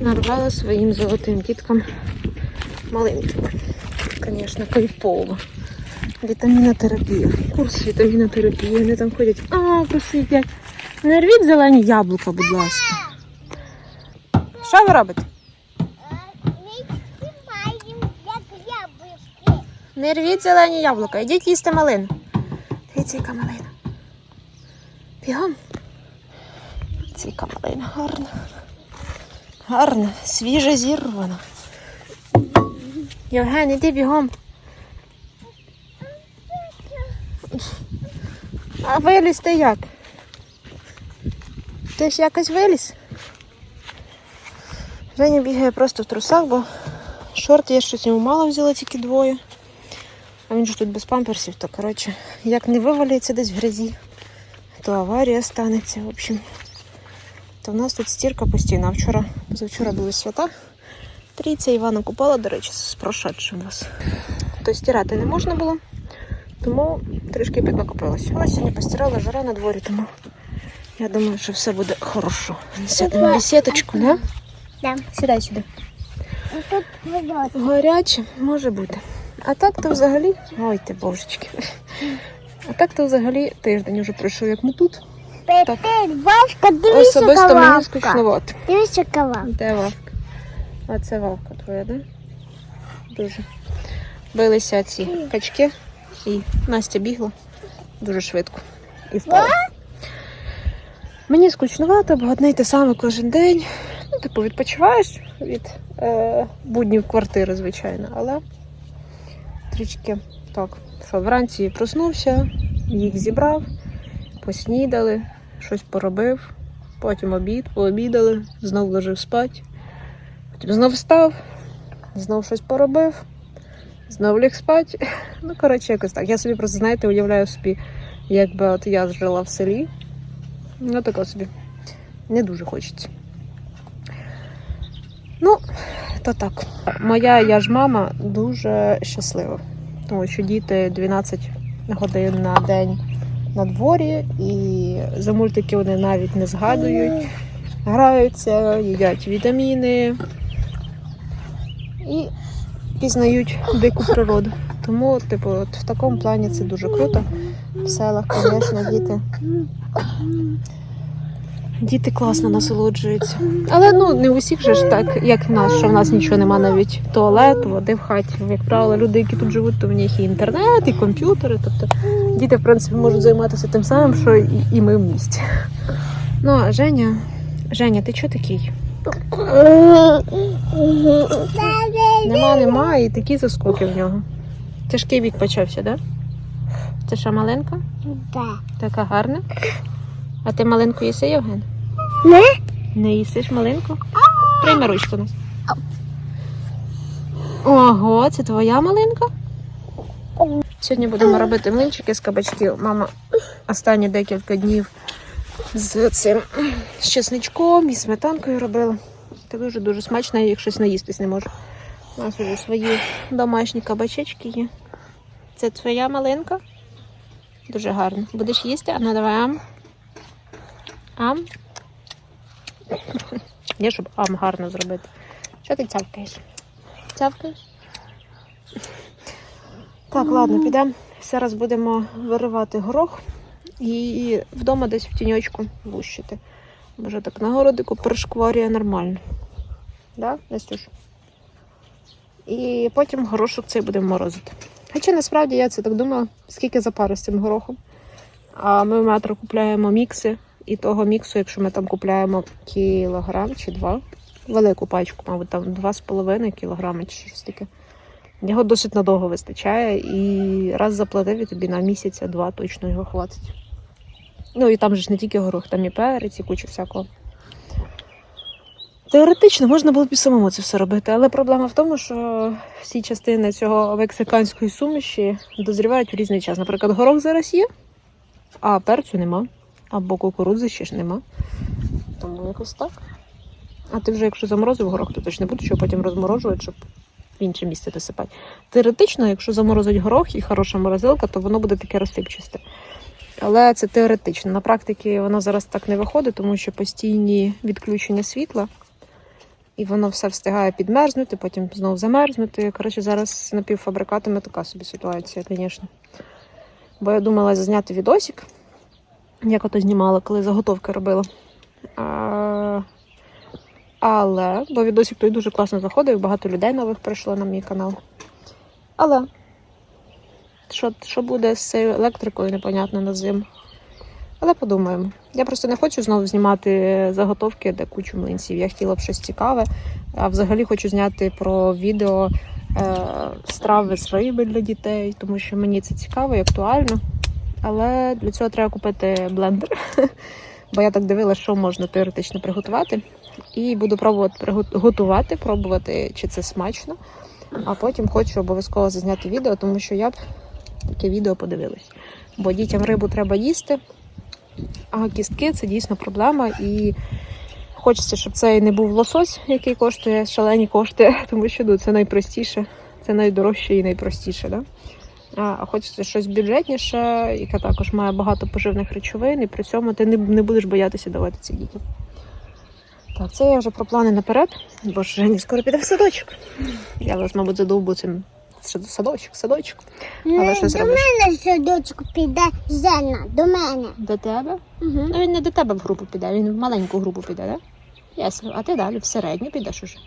Нарвала своїм золотим діткам маленьким. Звісно, кайфово. Вітамінотерапія. Курс вітамінотерапії. Вони там ходять. А, просидять. Не рвіть зелені яблука, будь ласка. Що ви робите? Не рвіть зелені яблука, йдіть їсти малину. Дивіться, яка малина. Бігом. Це яка малина гарна. Гарна, свіже зірвана. Євген, іди бігом. А виліз ти як? Ти ж якось виліз? Женя бігає просто в трусах, бо шорти я щось йому мало взяла, тільки двоє. А він ж тут без памперсів, то коротше, як не вивалюється десь в грязі, то аварія станеться. В общем, то в нас тут стірка постійна. А вчора, позавчора були свята. Трійця Івана купала, до речі, з прошедшим вас. То стирати не можна було, тому трішки піднакопилось. Але сьогодні постирала жара на дворі, тому я думаю, що все буде хорошо. Сядемо в бесідочку, да? Да. Сідай сюди. Тут. Гаряче, може бути. А так то взагалі. Ой ти божечки. А так то взагалі тиждень уже пройшов, як ми тут. Петер, Вовка, дивися Особисто мені кававка. скучновато. Дивися кававка. Де вавка? А це вавка твоя, да? Дуже. Билися ці качки, і Настя бігла дуже швидко і впала. Мені скучновато, бо одне й те саме кожен день. Ну, типу, відпочиваєш від е, буднів квартири, звичайно, але трішки так. Що вранці проснувся, їх зібрав, поснідали, щось поробив, потім обід, пообідали, знов лежив спати, потім знов встав, знов щось поробив, знов ліг спати. Ну, коротше, якось так. Я собі просто, знаєте, уявляю собі, якби от я жила в селі. Ну, таке собі. Не дуже хочеться. Ну, то так. Моя я ж мама дуже щаслива, тому що діти 12 годин на день на дворі, і за мультики вони навіть не згадують, граються, їдять вітаміни і пізнають дику природу. Тому, типу, от в такому плані це дуже круто. В селах, звісно, діти. Діти класно насолоджуються. Але ну не у всіх же ж так, як в нас, що в нас нічого нема навіть туалету, води в хаті. Як правило, люди, які тут живуть, то в них і інтернет, і комп'ютери. Тобто діти, в принципі, можуть займатися тим самим, що і, і ми в місті. Ну, а Женя, Женя, ти чого такий? Нема, нема, і такі заскоки в нього. Тяжкий вік почався, так? Да? Ти що, маленька? Да. Така гарна. А ти малинку їси, Євген? Не? Не їсиш малинку? Прийми ручку нас. Ого, це твоя малинка? Сьогодні будемо робити млинчики з кабачків. Мама останні декілька днів з цим з чесничком і сметанкою робила. Це дуже-дуже смачно, я їх щось наїстись не можу. У нас вже свої домашні кабачечки є. Це твоя малинка? Дуже гарно. Будеш їсти? А ну давай ам. Ам. Є, щоб ам гарно зробити. Що ти цявкаєш? Цявкаєш? Так, ладно, підемо. Зараз будемо виривати горох і вдома десь в тіньочку лущити. Може так на городику перешкварює нормально. Да, Настюш? І потім горошок цей будемо морозити. Хоча насправді я це так думала, скільки запари з цим горохом. А ми в метро купляємо мікси. І того міксу, якщо ми там купляємо кілограм чи два, велику пачку, мабуть, там 2,5 кілограми чи щось таке. Його досить надовго вистачає, і раз заплатив і тобі на місяця два точно його хватить. Ну і там же ж не тільки горох, там і перець, і куча всякого. Теоретично можна було б і самому це все робити, але проблема в тому, що всі частини цього мексиканської суміші дозрівають в різний час. Наприклад, горох зараз є, а перцю нема. Або кукурудзи ще ж нема. Тому якось так. А ти вже, якщо заморозив горох, то точно не будеш потім розморожувати, щоб в інше місце досипати. Теоретично, якщо заморозить горох і хороша морозилка, то воно буде таке розсипчасте. Але це теоретично. На практиці воно зараз так не виходить, тому що постійні відключення світла і воно все встигає підмерзнути, потім знову замерзнути. Коротше, зараз з напівфабрикатами така собі ситуація, звісно. Бо я думала зняти відосик, як ото знімала, коли заготовки робила. А... Але, бо відосик той дуже класно заходив, багато людей нових прийшло на мій канал. Але що, що буде з цією електрикою, непонятно на зиму. Але подумаємо. Я просто не хочу знову знімати заготовки, де кучу млинців. Я хотіла б щось цікаве. А взагалі хочу зняти про відео е, страви з риби для дітей, тому що мені це цікаво і актуально. Але для цього треба купити блендер. Бо я так дивилася, що можна теоретично приготувати. І буду пробувати готувати, пробувати, чи це смачно. А потім хочу обов'язково зазняти відео, тому що я б таке відео подивилась. Бо дітям рибу треба їсти, а кістки це дійсно проблема. І хочеться, щоб це не був лосось, який коштує шалені кошти, тому що ну, це найпростіше, це найдорожче і найпростіше. Да? А хочеться щось бюджетніше, яке також має багато поживних речовин, і при цьому ти не, будеш боятися давати це дітям. Так, це я вже про плани наперед, бо ж Жені скоро піде в садочок. Я вас, мабуть, задовбу цим сад- садочок, садочок. Але що до зробиш? мене садочку піде Жена, до мене. До тебе? Угу. Ну він не до тебе в групу піде, він в маленьку групу піде, так? Да? Ясно. А ти далі в середню підеш уже.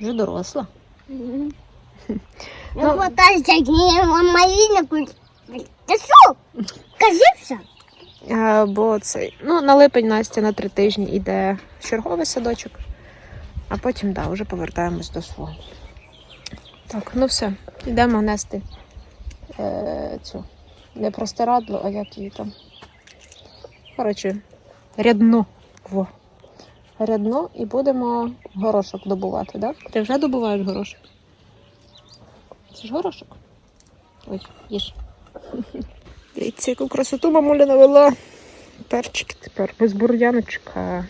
Вже доросла. Ну, Ну, вот так сьогодні Маріна Ти що? Кажи все. А, бо цей, ну, на липень Настя на три тижні йде в черговий садочок, а потім, да, вже повертаємось до свого. Так, ну все, йдемо нести е, цю не простирадло, а як її там. Коротше, рядно. Во. Рядно і будемо горошок добувати, так? Да? Ти вже добуваєш горошок? Це ж горошок? Ой, їж. Дивіться, яку красоту мамуля навела. Перчики тепер без бур'яночка.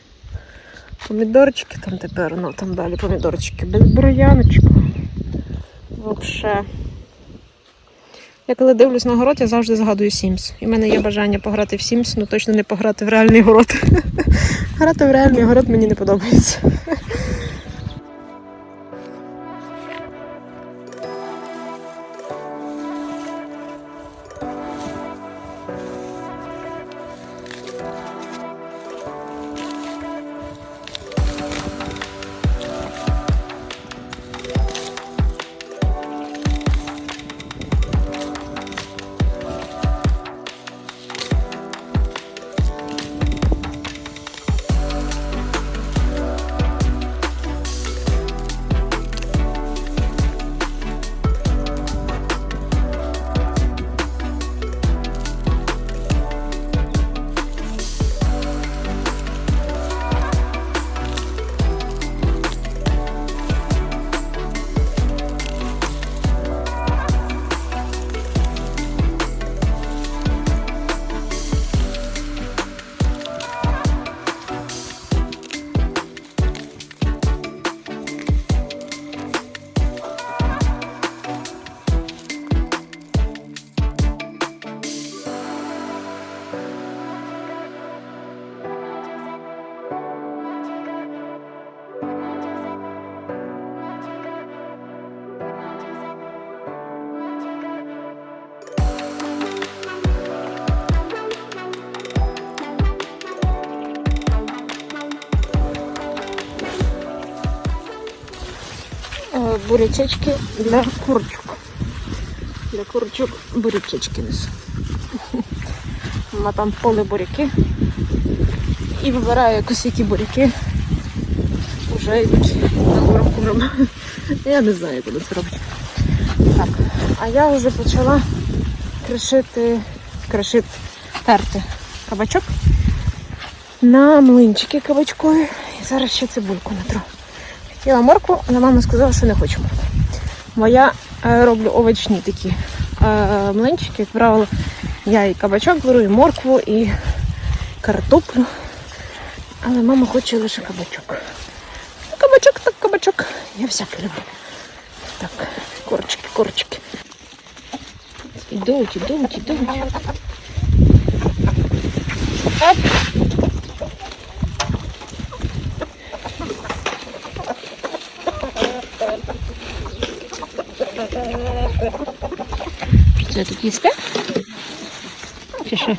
Помідорчики там тепер, ну там далі помідорчики без бур'яночка. Вообще. Я коли дивлюсь на город, я завжди згадую Sims. І в мене є бажання пограти в Sims, ну точно не пограти в реальний город. Грати в реальний город мені не подобається. бурячечки для курочок. Для курочок бурячечки несу. Мама там поле буряки. І вибираю якось які буряки. Вже йдуть на корм курам. Я не знаю, куди це робити. Так, а я вже почала кришити, кришити, терти кабачок на млинчики кабачкові. І зараз ще цибульку натру. Хотіла моркву, але мама сказала, що не хоче моркву. Бо я е, роблю овочні такі е, млинчики. Як правило, я і кабачок беру, і моркву, і картоплю. Але мама хоче лише кабачок. Кабачок так кабачок. Я всяке люблю. Так, корочки, корочки. Ідуть, ідуть, ідуть. Це тут їсте? Чи що?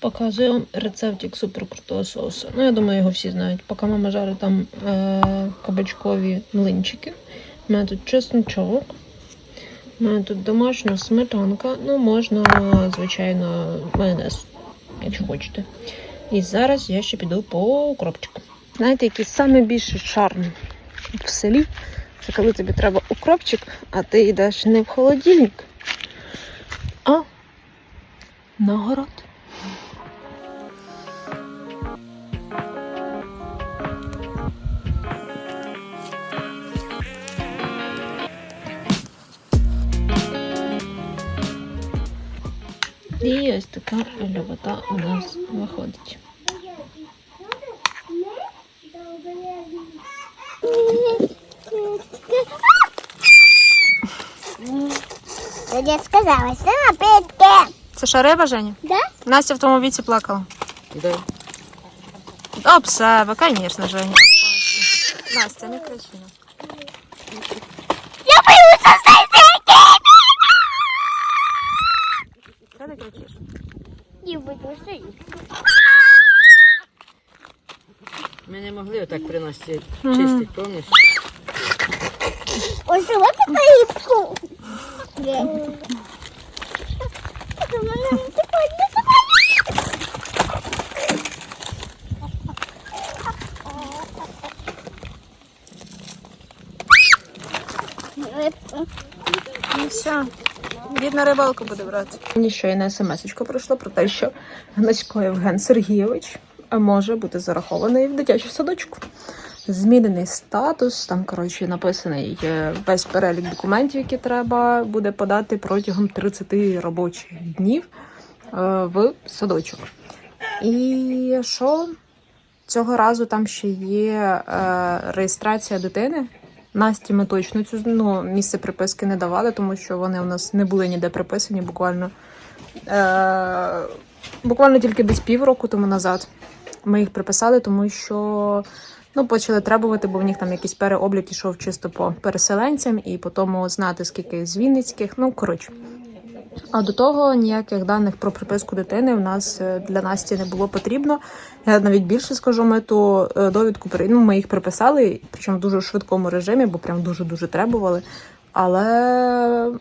Показую вам рецептик суперкрутого соусу. Ну, я думаю, його всі знають. Поки мама жарить там е- кабачкові млинчики. У мене тут чесночок. У мене тут домашня сметанка. Ну, можна, звичайно, майонез, якщо хочете. І зараз я ще піду по укропчику. Знаєте, який найбільший шарм в селі? Це коли тобі треба укропчик, а ти йдеш не в холодильник, а на город. І ось така льобота у нас виходить. Я сказала, что на пятке. Це що, риба, Женя? Да? Настя в тому віці плакала. Да. Об себе, звісно, Женя. Настя, не кричи. Могли отак при нас ці Мгм. чистити, пам'ятаєш? Ось вот это рыбку. Ну все, дід на рибалку буде брати. Мені щойно смс-очка прийшла про те, що Гнацько Євген Сергійович може бути зарахований в дитячу садочку. Змінений статус, там, коротше, написаний е, весь перелік документів, які треба буде подати протягом 30 робочих днів е, в садочок. І що цього разу там ще є е, реєстрація дитини. Насті ми точно цю ну, місце приписки не давали, тому що вони у нас не були ніде приписані буквально. Е, буквально тільки десь півроку тому назад. Ми їх приписали, тому що ну, почали требувати, бо в них там якийсь переоблік ішов чисто по переселенцям, і по тому знати, скільки з Вінницьких. Ну, коротше. А до того ніяких даних про приписку дитини в нас е, для Насті не було потрібно. Я навіть більше скажу, ми ту е, довідку ну, ми їх приписали, причому в дуже швидкому режимі, бо прям дуже дуже требували. Але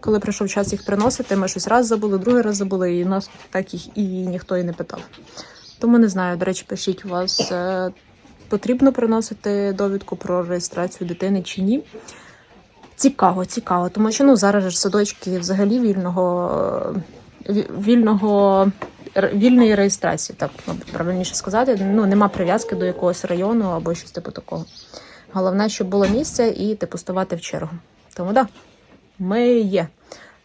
коли прийшов час їх приносити, ми щось раз забули, другий раз забули, і нас так їх і ніхто і не питав. Тому не знаю. До речі, пишіть у вас е, потрібно приносити довідку про реєстрацію дитини чи ні. Цікаво, цікаво, тому що ну зараз ж садочки взагалі вільного е, вільного вільної реєстрації, так мабуть, правильніше сказати. Ну нема прив'язки до якогось району або щось типу такого. Головне, щоб було місце і типу ставати в чергу. Тому да, ми є.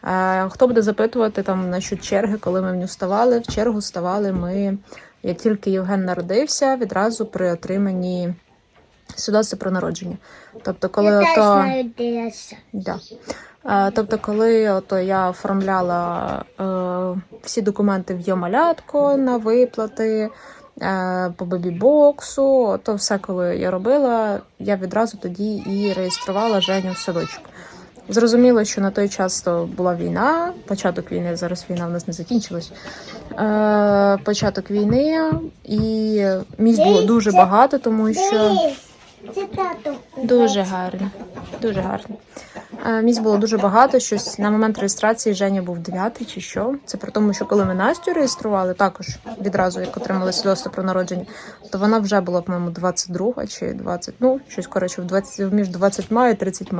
Е, хто буде запитувати там насчет черги, коли ми в нього ставали? В чергу ставали ми. Як тільки Євген народився, відразу при отриманні свідоцтва про народження. Тобто, коли Я ото... Да. Тобто, коли ото я оформляла е, всі документи в Йомалятко на виплати е, по бебі-боксу, то все, коли я робила, я відразу тоді і реєструвала Женю в садочок. Зрозуміло, що на той час то була війна, початок війни, зараз війна в нас не закінчилась. Е, початок війни, і місць було дуже багато, тому що. Дуже гарно, дуже гарно. Е, Місць було дуже багато. Щось на момент реєстрації Женя був дев'ятий чи що. Це при тому, що коли ми Настю реєстрували, також відразу як отримали свідоцтво про народження, то вона вже була, по-моєму, 22 чи 20, ну щось коротше, в 20, між 20 і 30.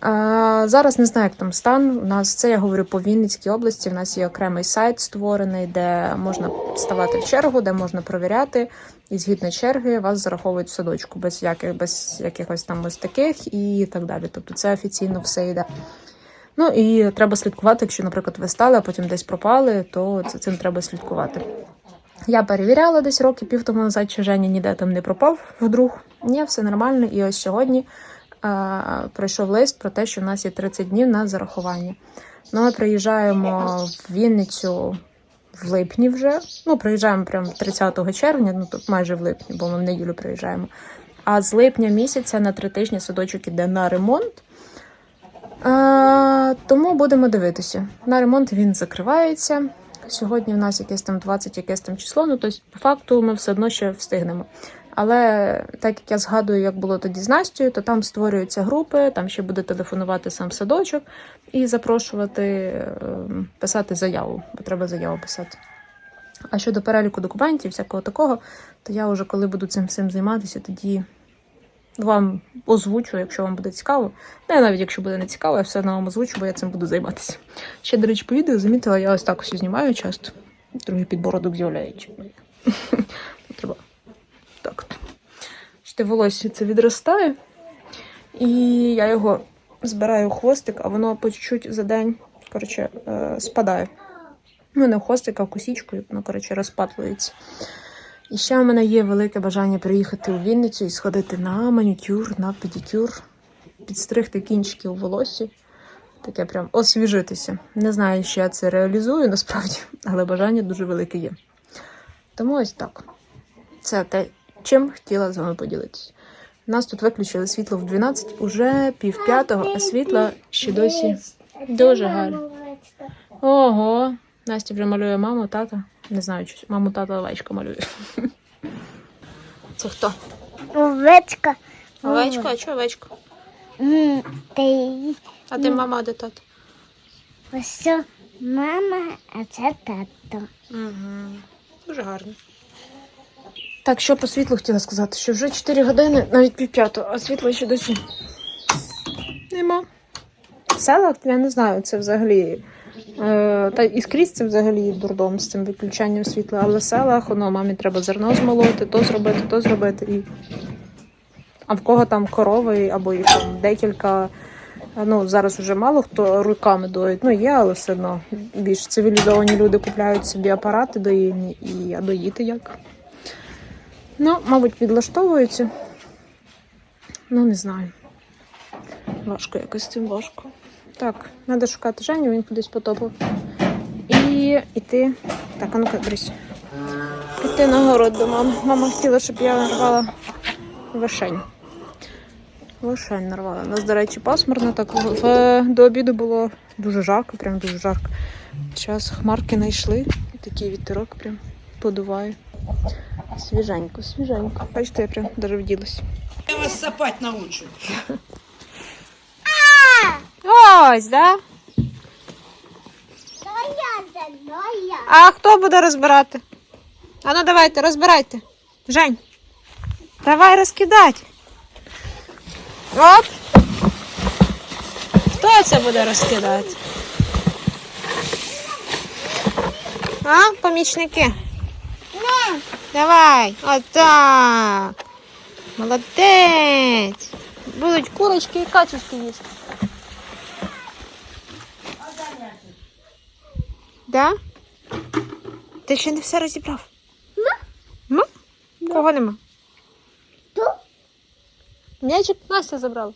А, зараз не знаю, як там стан. У нас це я говорю по Вінницькій області. У нас є окремий сайт створений, де можна ставати в чергу, де можна провіряти. І згідно черги вас зараховують в садочку без яких без якихось там ось таких і так далі. Тобто це офіційно все йде. Ну і треба слідкувати, якщо, наприклад, ви стали, а потім десь пропали, то це цим треба слідкувати. Я перевіряла десь роки пів тому назад, чи Женя ніде там не пропав вдруг. Ні, все нормально. І ось сьогодні прийшов лист про те, що в нас є 30 днів на зарахування. Ну, ми приїжджаємо в Вінницю в липні вже. Ну, приїжджаємо прямо 30 червня, ну тут майже в липні, бо ми в неділю приїжджаємо. А з липня місяця на три тижні садочок іде на ремонт. А, тому будемо дивитися. На ремонт він закривається. Сьогодні в нас якесь там 20, якесь там число. Ну, тобто, по факту, ми все одно ще встигнемо. Але так як я згадую, як було тоді з Настю, то там створюються групи, там ще буде телефонувати сам садочок і запрошувати е, писати заяву, бо треба заяву писати. А щодо переліку документів, всякого такого, то я вже коли буду цим всім займатися, тоді вам озвучу, якщо вам буде цікаво. Не навіть якщо буде не цікаво, я все одно вам озвучу, бо я цим буду займатися. Ще, до речі, по відео замітила, я ось так ось знімаю часто. Другий підбородок з'являється. Треба так. от. Бачите, волосся це відростає. І я його збираю у хвостик, а воно по чуть-чуть за день коротше, е, спадає. Ну, не в хвостик, а в воно, коротше, розпатлюється. І ще у мене є велике бажання приїхати у Вінницю і сходити на манікюр, на педикюр, підстригти кінчики у волосі. Таке прям освіжитися. Не знаю, чи я це реалізую насправді, але бажання дуже велике є. Тому ось так. Це те, чим хотіла з вами поділитися. У нас тут виключили світло в 12, уже пів п'ятого, а світла ще досі дуже гарно. Ого, Настя вже малює маму, тата. Не знаю, чи маму тата овечка малює. Це хто? Овечка. Овечка, а чого овечка? А ти мама, а де тато? ось мама, а це тато. Угу. Дуже гарно. Так, що по світлу хотіла сказати, що вже 4 години, навіть пів п'ятого, а світла ще досі нема. Селах, я не знаю, це взагалі. Е, та і скрізь це взагалі дурдом з цим виключанням світла. Але в селах, воно мамі треба зерно змолоти, то зробити, то зробити. І... А в кого там корови або їх там декілька. Ну, зараз вже мало хто руками доїть. Ну, є, але все одно більш цивілізовані люди купляють собі апарати доїльні і а доїти як. Ну, мабуть, підлаштовуються. Ну, не знаю. Важко якось цим важко. Так, треба шукати Женю, він кудись потопив. І йти. Так, а ну-ка, брись. Піти на город до мами. Мама хотіла, щоб я нарвала вишень. Вишень нарвала. У нас, до речі, пасмурно так. В, до обіду було дуже жарко, прям дуже жарко. Зараз хмарки знайшли. І такий вітерок прям подуває. Свіженько, свіженько. Бачите, я прям даже вділась. Я вас сапать научу. Ось, да? А хто буде розбирати? А ну давайте, розбирайте. Жень. Давай розкидати. Оп. Хто це буде розкидати? А, помічники? Давай. Отак. Молодець. Будуть курочки і качечки їсти. Да? Ти ще не все розібрав? Ну? Кого нема? М'ячик Настя забрала.